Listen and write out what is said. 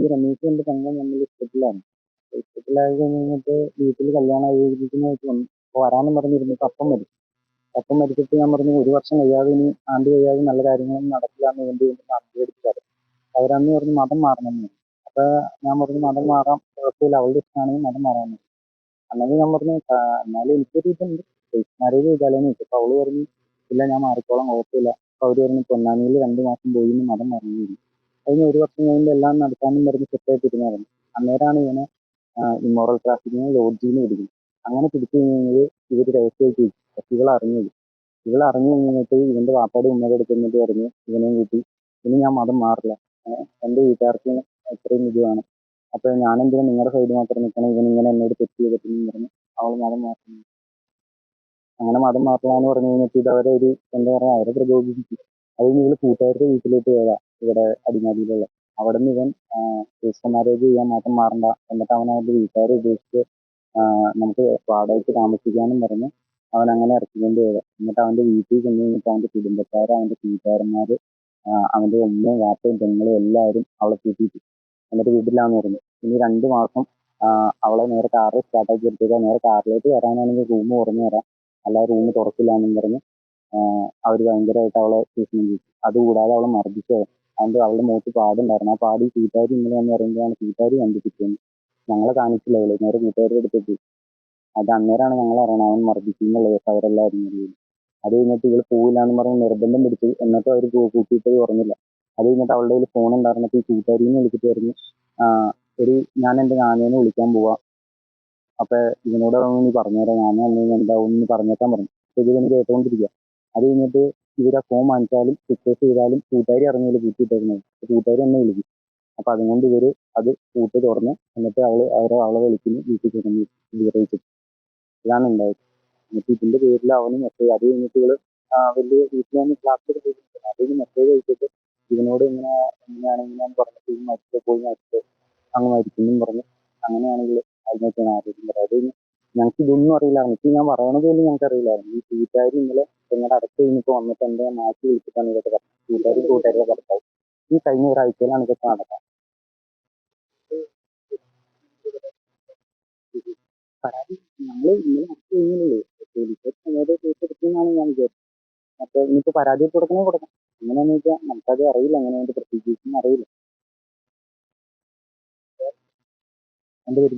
ഈ രമേശ് എന്റെ പെങ്ങളും തമ്മിൽ ഇഷ്ടത്തിലാണ്. ഇഷ്ടത്തിലായി കഴിഞ്ഞിട്ട് വീട്ടിൽ കല്യാണം ആലോചിക്കുന്നതായിട്ട് വരാമെന്ന് പറഞ്ഞിരുന്നപ്പോൾ അപ്പം മരിച്ചു. അപ്പം മരിച്ചിട്ട് ഞാൻ പറഞ്ഞു ഒരു വർഷം കഴിയാതെ ഇനി ആണ്ട് കഴിയാതെ നല്ല കാര്യങ്ങളൊന്നും നടക്കില്ല എന്ന് വേണ്ടി തരും അവരന്ന് പറഞ്ഞു മതം മാറണം എന്ന്. അപ്പോൾ ഞാൻ പറഞ്ഞു മതം മാറാം കുഴപ്പമില്ല. അവളുടെ ഇഷ്ടമാണെങ്കിൽ മതം മാറാമെന്ന് അല്ലെങ്കിൽ ഞാൻ പറഞ്ഞു എന്നാലും എനിക്കൊരു ഇതുണ്ട്. മാരേജ് ചെയ്താലോന്ന് ചോദിച്ചു അപ്പൊ അവൾ പറഞ്ഞു ഇല്ല ഞാൻ മാറിക്കോളാം കുഴപ്പമില്ല. അപ്പൊ അവർ പറഞ്ഞു പൊന്നാനിയിൽ രണ്ടു മാസം പോയി മതം പറഞ്ഞു കഴിഞ്ഞ ഒരു വർഷം കഴിയുമ്പോൾ എല്ലാം നടത്താനും പറഞ്ഞ് സെറ്റായിട്ടിരുന്നായിരുന്നു അന്നേരമാണ് ഇവനെ ഇമ്മോറൽ ട്രാഫിക്കിങ് ലോഡ്ജിയിൽ നിന്ന് പിടിക്കുന്നത് അങ്ങനെ പിടിച്ചു കഴിഞ്ഞാൽ ഇവർ രഹസ്യമായിട്ട് പക്ഷെ ഇവൾ അറിഞ്ഞത് ഇവൾ അറിഞ്ഞു കഴിഞ്ഞിട്ട് ഇവന്റെ വാപ്പാട് ഉമ്മയുടെ അടുത്ത് എന്നിട്ട് പറഞ്ഞു ഇവനെയും കൂട്ടി ഇനി ഞാൻ മതം മാറില്ല. എന്റെ വീട്ടുകാർക്ക് ഇത്രയും ഇത് വേണം. അപ്പോൾ ഞാനെന്തിനാ നിങ്ങളുടെ സൈഡ് മാത്രം നിൽക്കണം ഇവനിങ്ങനെ ഇങ്ങനെ എന്നോട് തെറ്റ് ചെയ്തിട്ടെന്ന് പറഞ്ഞു അവൾ മതം മാറ്റുന്നു. അങ്ങനെ മതം മാറ്റണമെന്ന് പറഞ്ഞു കഴിഞ്ഞിട്ട് ഇത് അവരെ ഒരു എന്താ പറയുക അവരെ പ്രകോപിപ്പിച്ചു അത് കഴിഞ്ഞ് ഇവൾ കൂട്ടുകാരുടെ വീട്ടിലോട്ട് പോയതാ ഇവിടെ അടിമാലിയിലുള്ള. അവിടെ നിന്ന് ഇവൻ രജിസ്റ്റർ മാരേജ് ചെയ്യാൻ മാത്രം മാറണ്ട. എന്നിട്ട് അവൻ അവന്റെ വീട്ടുകാരെ ഉപേക്ഷിച്ച് നമുക്ക് വാടകയ്ക്ക് താമസിക്കാനും പറഞ്ഞ് അവൻ അങ്ങനെ ഇറക്കിക്കൊണ്ട് പോയത്. എന്നിട്ട് അവന്റെ വീട്ടിൽ ചെന്ന് കഴിഞ്ഞിട്ട് അവന്റെ കുടുംബക്കാർ അവന്റെ കൂട്ടുകാരന്മാർ അവന്റെ ഉമ്മയും വാപ്പയും പെങ്ങളും എല്ലാവരും അവളെ കൂട്ടിയിട്ട് എന്നിട്ട് വീട്ടിലാന്ന് പറഞ്ഞു. ഇനി രണ്ട് മാസം അവളെ നേരെ കാറിൽ സ്റ്റാർട്ടാക്കി എടുത്തേക്കാം. നേരെ കാറിലേക്ക് വരാനാണെങ്കിൽ റൂം തുറന്നു തരാം. അല്ലാതെ റൂം തുറക്കില്ല എന്നും പറഞ്ഞ് അവർ ഭയങ്കരമായിട്ട് അവളെ ചൂഷണം ചെയ്തു. അതുകൂടാതെ അവളെ മർദ്ദിച്ചു. അതിന്റെ അവളുടെ മുഖത്ത് പാടുണ്ടായിരുന്നു. ആ പാടി കൂട്ടുകാരി ഇങ്ങനെ എന്ന് പറയുമ്പോഴാണ് കൂട്ടുകാർ കണ്ടുപിടിച്ചത്. ഞങ്ങളെ കാണിച്ചില്ല അവൾ. നേരെ കൂട്ടുകാരുടെ അടുത്തേക്ക് അത് അന്നേരമാണ് ഞങ്ങൾ അറിയണത്. അവൻ മർദ്ദിച്ചു എന്നുള്ളത് അവരെല്ലാവരും അത് കഴിഞ്ഞിട്ട് ഇവൾ പോവില്ല എന്ന് പറഞ്ഞ് നിർബന്ധം പിടിച്ചു എന്നിട്ടും അവർ കൂട്ടിയിട്ട് തുറന്നില്ല അത് കഴിഞ്ഞിട്ട് അവളുടെ കയ്യിൽ ഫോൺ ഉണ്ടായിരുന്നപ്പോൾ ഈ കൂട്ടുകാരിന്ന് വിളിച്ചിട്ട് പറഞ്ഞു ഒരു ഞാൻ എന്റെ നാനേനെ വിളിക്കാൻ പോവാ. അപ്പൊ ഇവനോട് നീ പറഞ്ഞുതരാം. ഞാൻ വന്നു കഴിഞ്ഞാൽ എന്താവും എന്ന് പറഞ്ഞേക്കാൻ പറഞ്ഞു. അപ്പൊ ഇത് എനിക്ക് കേട്ടുകൊണ്ടിരിക്കുക അത് കഴിഞ്ഞിട്ട് ഇവർ ആ ഫോൺ വാങ്ങിച്ചാലും റിക്വസ്റ്റ് ചെയ്താലും കൂട്ടുകാരി ഇറങ്ങിയില്ല കൂട്ടിയിട്ടേക്കുന്നത് കൂട്ടുകാരി എന്നെ വിളിക്കും. അപ്പൊ അതുകൊണ്ട് ഇവർ അത് കൂട്ട് തുറന്ന് എന്നിട്ട് അവൾ അവരെ അവളെ വിളിക്കുന്നു വീട്ടിൽ ചെന്ന് വിറയിച്ചു ഇതാണ് ഉണ്ടായത്. എന്നിട്ട് ഇതിന്റെ പേരിൽ അവന് മെസ്സേജ് അത് കഴിഞ്ഞിട്ട് ഇവൾ വലിയ വീട്ടിൽ വന്ന് ക്ലാസ് പോയിട്ട് അതിന് മെസ്സേജ് അയച്ചിട്ട് ഇവനോട് ഇങ്ങനെ ഇങ്ങനെയാണ് ഇങ്ങനെയാണ് പറഞ്ഞിട്ട് മരിച്ചോ പോയി മരിച്ചു അങ്ങ് മരിക്കുന്നു പറഞ്ഞു അങ്ങനെയാണെങ്കിൽ അതിനൊക്കെയാണ് ആരോഗ്യം പറയാം ഞങ്ങൾക്ക് ഇതൊന്നും അറിയില്ലായിരുന്നു ഇപ്പം ഞാൻ പറയണത് പോലും ഞങ്ങൾക്ക് അറിയില്ലായിരുന്നു ഈ കൂട്ടുകാരി ഇന്നലെ ഞങ്ങളുടെ അടുത്ത് കഴിഞ്ഞിട്ട് വന്നിട്ട് എന്റെ മാറ്റി വിളിച്ചിട്ടാണ് ഇതൊക്കെ പറഞ്ഞത്. കൂട്ടുകാരി കൂട്ടുകാരിയുടെ ഭർത്താവ്. ഈ കഴിഞ്ഞ ഒരാഴ്ചയിലാണ് ഇതൊക്കെ നടക്കുന്നത് പരാതി ഞങ്ങൾ ഇന്നലെ അടുത്ത് കഴിഞ്ഞില്ലേ പോലീസ് സമയത്ത് കേസ് എടുക്കുമെന്നാണ് ഞാൻ വിചാരിച്ചത്. അപ്പോൾ ഇനിയിപ്പോൾ പരാതി കൊടുക്കണേ കൊടുക്കാം എങ്ങനെയാണെന്ന് വെച്ചാൽ നമുക്കത് അറിയില്ല. എങ്ങനെയാണ് പ്രൊസീജിയേഴ്സ് അറിയില്ല. എന്റെ പേര്